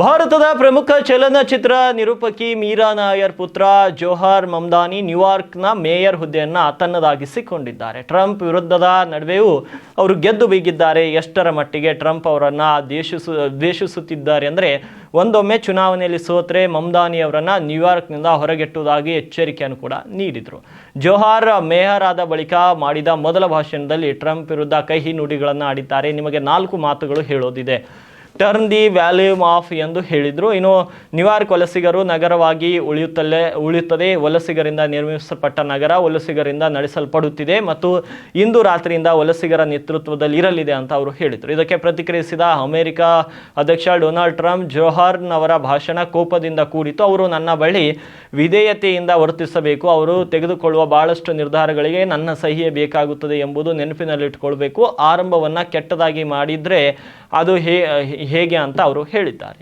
ಭಾರತದ ಪ್ರಮುಖ ಚಲನಚಿತ್ರ ನಿರೂಪಕಿ ಮೀರಾ ನಾಯರ್ ಪುತ್ರ ಜೋಹರ್ ಮಮ್ದಾನಿ ನ್ಯೂಯಾರ್ಕ್ನ ಮೇಯರ್ ಹುದ್ದೆಯನ್ನು ತನ್ನದಾಗಿಸಿಕೊಂಡಿದ್ದಾರೆ. ಟ್ರಂಪ್ ವಿರುದ್ಧದ ನಡುವೆಯೂ ಅವರು ಗೆದ್ದು ಬೀಗಿದ್ದಾರೆ. ಎಷ್ಟರ ಮಟ್ಟಿಗೆ ಟ್ರಂಪ್ ಅವರನ್ನು ದ್ವೇಷಿಸು, ದ್ವೇಷಿಸುತ್ತಿದ್ದಾರೆ ಅಂದರೆ ಒಂದೊಮ್ಮೆ ಚುನಾವಣೆಯಲ್ಲಿ ಸೋತ್ರೆ ಮಮ್ದಾನಿ ಅವರನ್ನು ನ್ಯೂಯಾರ್ಕ್ನಿಂದ ಹೊರಗೆಟ್ಟುವುದಾಗಿ ಎಚ್ಚರಿಕೆಯನ್ನು ಕೂಡ ನೀಡಿದರು. ಜೋಹಾರ್ ಮೇಯರ್ ಆದ ಬಳಿಕ ಮಾಡಿದ ಮೊದಲ ಭಾಷಣದಲ್ಲಿ ಟ್ರಂಪ್ ವಿರುದ್ಧ ಕಹಿ ನುಡಿಗಳನ್ನು ಆಡಿದ್ದಾರೆ. ನಿಮಗೆ ನಾಲ್ಕು ಮಾತುಗಳು ಹೇಳೋದಿದೆ. ಟರ್ನ್ ದಿ ವ್ಯಾಲ್ಯೂಮ್ ಆಫ್ ಎಂದು ಹೇಳಿದರು. ಇನ್ನು ನ್ಯೂಯಾರ್ಕ್ ವಲಸಿಗರು ನಗರವಾಗಿ ಉಳಿಯುತ್ತಲೇ, ಉಳಿಯುತ್ತದೆ. ವಲಸಿಗರಿಂದ ನಿರ್ಮಿಸಲ್ಪಟ್ಟ ನಗರ, ವಲಸಿಗರಿಂದ ನಡೆಸಲ್ಪಡುತ್ತಿದೆ ಮತ್ತು ಇಂದು ರಾತ್ರಿಯಿಂದ ವಲಸಿಗರ ನೇತೃತ್ವದಲ್ಲಿ ಇರಲಿದೆ ಅಂತ ಅವರು ಹೇಳಿದರು. ಇದಕ್ಕೆ ಪ್ರತಿಕ್ರಿಯಿಸಿದ ಅಮೆರಿಕ ಅಧ್ಯಕ್ಷ ಡೊನಾಲ್ಡ್ ಟ್ರಂಪ್ ಜೋಹಾರ್ನವರ ಭಾಷಣ ಕೋಪದಿಂದ ಕೂಡಿತು ಅವರು ನನ್ನ ಬಳಿ ವಿಧೇಯತೆಯಿಂದ ವರ್ತಿಸಬೇಕು. ಅವರು ತೆಗೆದುಕೊಳ್ಳುವ ಬಹಳಷ್ಟು ನಿರ್ಧಾರಗಳಿಗೆ ನನ್ನ ಸಹಿಯೇ ಬೇಕಾಗುತ್ತದೆ ಎಂಬುದು ನೆನಪಿನಲ್ಲಿಟ್ಟುಕೊಳ್ಬೇಕು. ಆರಂಭವನ್ನು ಕೆಟ್ಟದಾಗಿ ಮಾಡಿದರೆ ಅದು ಹೇಗೆ ಅಂತ ಅವರು ಹೇಳಿದ್ದಾರೆ.